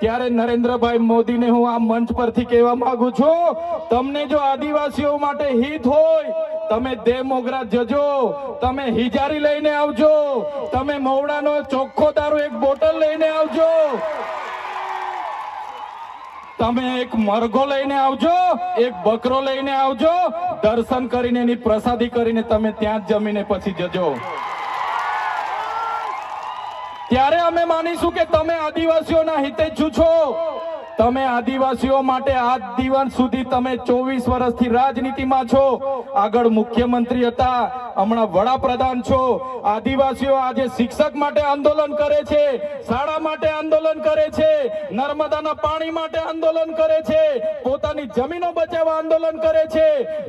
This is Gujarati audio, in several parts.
ત્યારે નરેન્દ્રભાઈ મોદીને હું આ મંચ પરથી કહેવા માંગુ છું, તમને જો આદિવાસીઓ માટે હિત હોય, તમે દેમોગરા જજો, તમે હિજારી લઈને આવજો, તમે મોવડાનો ચોખ્ખો દારૂ એક બોટલ લઈને આવજો, તમે એક મરઘો લઈને આવજો, એક બકરો લઈને આવજો, દર્શન કરીને એની પ્રસાદી કરીને તમે ત્યાં જ જમીને પછી જજો. ત્યારે અમે માનીશું કે તમે આદિવાસીઓના હિતે જ છો. તમે આદિવાસીઓ માટે આજ દિવસ સુધી તમે ચોવીસ વર્ષથી રાજનીતિમાં છો. આગળ મુખ્યમંત્રી હતા, હમણાં વડાપ્રધાન છો. આદિવાસીઓ આજે શિક્ષક માટે આંદોલન કરે છે, શાળા માટે આંદોલન કરે છે, નર્મદાના પાણી માટે આંદોલન કરે છે, પોતાની જમીનો બચાવવા આંદોલન કરે છે,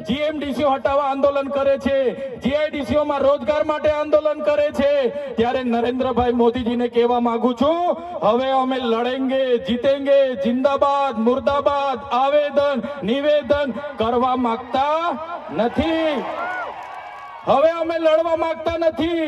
જીએમડીસીઓ હટાવવા આંદોલન કરે છે જીઆઈડીસીઓ માં રોજગાર માટે આંદોલન કરે છે. ત્યારે નરેન્દ્રભાઈ મોદીજીને કહેવા માંગુ છું, હવે અમે લડેંગે, જીતેંગે જિંદાબાદ મુર્દાબાદ આવેદન નિવેદન કરવા માંગતા નથી. હવે અમે લડવા માંગતા નથી.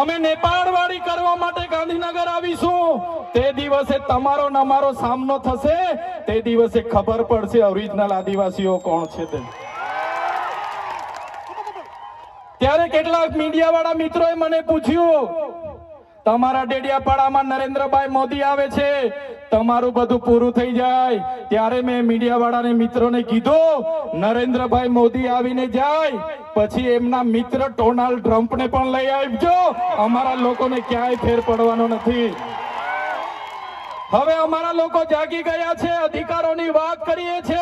અમે નેપાળ વાળી કરવા માટે ગાંધીનગર આવીશું. તે દિવસે તમારો નમારો સામનો થશે. તે દિવસે ખબર પડશે ઓરિજિનલ આદિવાસીઓ કોણ છે તે. ત્યારે કેટલાક મીડિયા વાળા મિત્રોએ મને પૂછ્યું તમારા ડેડિયાપાડામાં નરેન્દ્રભાઈ મોદી આવે છે, તમારું બધું પૂરું થઈ જાય. ત્યારે મેં મીડિયા વાળાને મિત્રોને કીધું, નરેન્દ્રભાઈ મોદી આવીને જાય, પછી એમના મિત્ર ડોનાલ્ડ ટ્રમ્પને પણ લઈ આવજો. અમારા લોકોને ક્યાંય ફેર પડવાનો નથી. હવે અમારા લોકો જાગી ગયા છે, અધિકારોની વાત કરીએ છે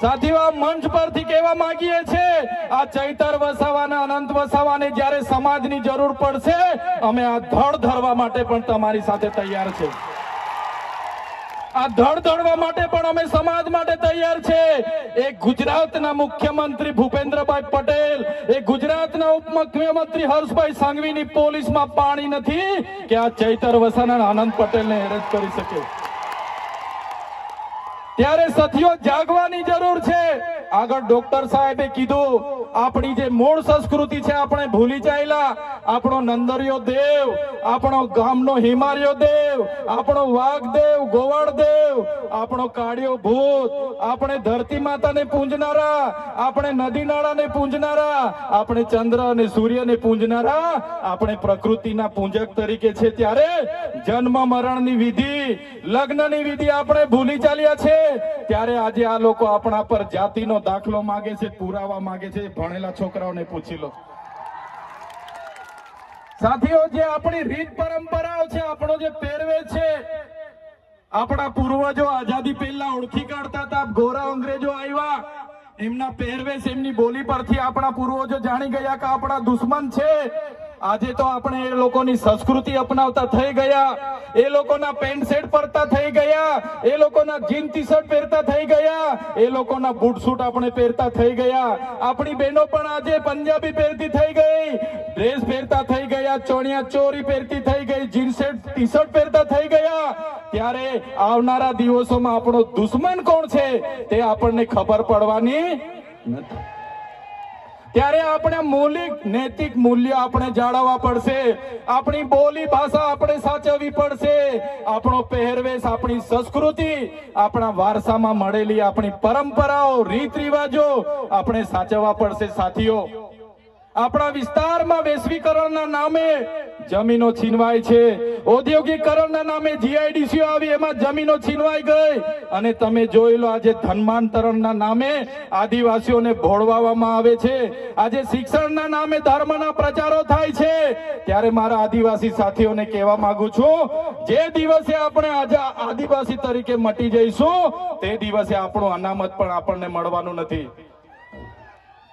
સાથીઓ મંચ પરથી કહેવા માંગીએ છે આ ચૈતર વસાવાને, અનંત વસાવાને જ્યારે સમાજની જરૂર પડશે, અમે આ ધડ ધરવા માટે પણ તમારી સાથે તૈયાર છે. આ ધડ ધડવા માટે પણ અમે સમાજ માટે તૈયાર છે. એ ગુજરાતના મુખ્યમંત્રી ભૂપેન્દ્રભાઈ પટેલ, એ ગુજરાતના ઉપમુખ્યમંત્રી હર્ષભાઈ સંઘવીની પોલીસમાં પાણી નથી કે આ ચૈતર વસાના આનંદ પટેલને એરેસ્ટ કરી શકે. ત્યારે સાથીઓ, જાગવાની જરૂર છે. આગળ ડોક્ટર સાહેબે કીધું, આપણી જે મૂળ સંસ્કૃતિ છે, આપણે ભૂલી ચાલ્યા આપણો નંદરિયો દેવ, આપણો ગામનો હિમાર્યો દેવ, આપણો વાઘ દેવ ગોવાળ દેવ આપણો કાળિયો ભૂત. આપણે ધરતી માતાને પૂંજનારા, આપણે નદી નાળાને પૂંજનારા, આપણે ચંદ્ર અને સૂર્યને પૂંજનારા. આપણે પ્રકૃતિના પૂંજક તરીકે છે ત્યારે જન્મ મરણની વિધિ, લગ્નની વિધિ આપણે ભૂલી ચાલ્યા છે. ત્યારે આજે આ લોકો આપણા પર જાતિનો દાખલો માગે છે, પુરાવા માગે છે. ભણેલા છોકરાઓને પૂછી લો. સાથીઓ, જે આપણી રીત પરંપરાઓ છે, આપણો જે પહેરવેશ છે, આપણા પૂર્વજો આઝાદી પહેલા ઓળખી કાઢતા હતા ગોરા અંગ્રેજો આવ્યા. એમના પહેરવેશ, એમની બોલી પરથી આપણા પૂર્વજો જાણી ગયા કે આપણા દુશ્મન છે. આજે તો આપણે એ લોકોની સંસ્કૃતિ અપનાવતા થઈ ગયા. એ લોકોના પેન્ટ શર્ટ પહેરતા થઈ ગયા. એ લોકોના જીન ટી શર્ટ પહેરતા થઈ ગયા. એ લોકોના બૂટ સૂટ આપણે પહેરતા થઈ ગયા. આપણી બહેનો પણ આજે પંજાબી પહેરતી થઈ ગઈ. ડ્રેસ પહેરતા થઈ ગયા, ચોણિયા ચોરી પહેરતી થઈ ગઈ, જીન્સ શર્ટ ટી શર્ટ પહેરતા થઈ ગયા. ત્યારે આવનારા દિવસોમાં આપણો દુશ્મન કોણ છે તે આપણને ખબર પડવાની નથી. ત્યારે આપણે મૌલિક, નૈતિક મૂલ્ય આપણે જાળવવા પડશે. આપણી બોલી ભાષા આપણે સાચવવી પડશે. આપણો પહેરવેશ, આપણી સંસ્કૃતિ, આપણા વારસામાં મળેલી આપણી પરંપરાઓ રીત રિવાજો આપણે સાચવવા પડશે, સાથીઓ. આપણા વિસ્તારમાં વૈશ્વિકરણના નામે જમીનો છીનવાય છે. ઔદ્યોગિકરણના નામે જીઆઈડીસીઓ આવી, એમાં જમીનો છીનવાઈ ગઈ. અને તમે જોઈ લો આજે ધનમાંતરણના નામે આદિવાસીઓને ભોળવામાં આવે છે. આજે શિક્ષણના નામે ધર્મના પ્રચારો થાય છે. ત્યારે મારા આદિવાસી સાથીઓને કહેવા માંગુ છું, જે દિવસે આપણે આજે આદિવાસી તરીકે મટી જઈશું, તે દિવસે આપણું અનામત પણ આપણને મળવાનું નથી.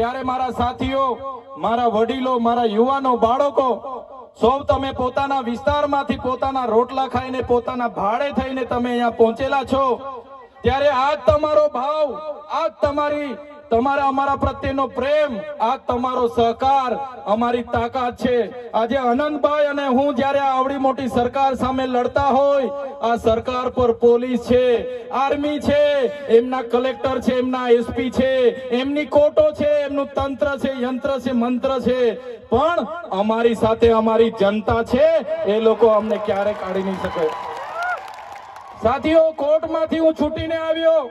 ત્યારે મારા સાથીઓ, મારા વડીલો, મારા યુવાનો, બાળકો, સૌ તમે પોતાના વિસ્તારમાંથી પોતાના રોટલા ખાઈને, પોતાના ભાડે થઈને તમે અહીંયા પહોંચેલા છો. ત્યારે આ તમારો ભાવ આ તમારી તમારા, અમારા પ્રત્યેનો પ્રેમ, આ તમારો સહકાર, અમારી તાકાત છે. આજે અનંતભાઈ અને હું જ્યારે આવડી મોટી સરકાર સામે લડતા હોય, આ સરકાર પર પોલીસ છે, આર્મી છે, એમના કલેક્ટર છે, એમના એસપી છે, એમની કોર્ટો છે, એમનું તંત્ર છે, યંત્ર છે, મંત્ર છે. પણ અમારી સાથે અમારી જનતા છે, એ લોકો અમને ક્યારે કાઢી નહીં શકે. સાથીઓ, કોર્ટમાંથી હું છૂટીને આવ્યો.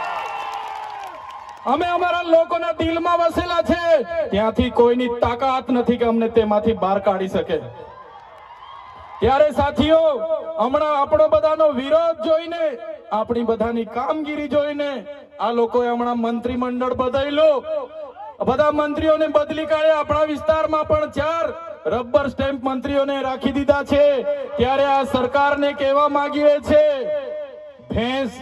અમે અમારા લોકોના દિલમાં વસેલા છે. ત્યાંથી કોઈની તાકાત નથી કે અમને તેમાંથી બહાર કાઢી શકે. ત્યારે સાથીઓ, હમણાં આપણો બધાનો વિરોધ જોઈને, આપણી બધાની કામગીરી જોઈને, આ લોકોએ હમણાં મંત્રીમંડળ બદલ્યું. બધા મંત્રીઓને બદલી કાઢ્યા આપણા વિસ્તારમાં પણ ચાર રબર સ્ટેમ્પ મંત્રીઓને રાખી દીધા છે. ત્યારે આ સરકારને કહેવા માંગીએ છે ભેંસ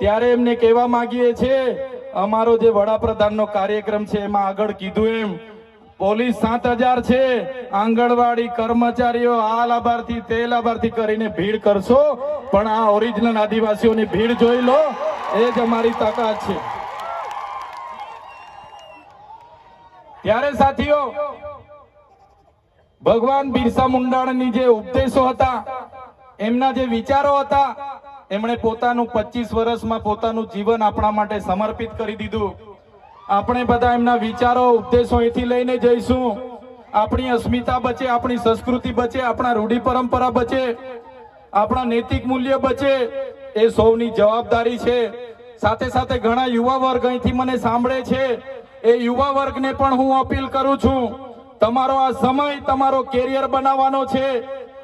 ત્યારે એમને કહેવા માંગીએ છીએ, અમારો જે વડાપ્રધાનનો કાર્યક્રમ છે, એમાં આગળ કીધું એમ. પોલીસ સાત હજાર છે, આંગણવાડી કર્મચારીઓ આ લાભાર્થી તે લાભાર્થી કરીને ભીડ કરશો, પણ આ ઓરિજિનલ આદિવાસીઓની ભીડ જોઈ લો, એ જ અમારી તાકાત છે. ત્યારે સાથીઓ, ભગવાન બિરસા મુંડાણની જે ઉપદેશો હતા, એમના જે વિચારો હતા એમણે પોતાનું પચીસ વર્ષમાં પોતાનું જીવન આપણા માટે સમર્પિત કરી દીધું. આપણે બધા એમના વિચારો ઉપદેશો અહીંથી લઈને જઈશું. આપણી અસ્મિતા બચે, આપણી સંસ્કૃતિ બચે, આપણા રૂઢિ પરંપરા બચે, આપણા નૈતિક મૂલ્ય બચે, એ સૌની જવાબદારી છે. સાથે સાથે ઘણા યુવા વર્ગ અહીંથી મને સાંભળે છે. એ યુવા વર્ગને પણ હું અપીલ કરું છું. તમારો આ સમય તમારો કેરિયર બનાવવાનો છે.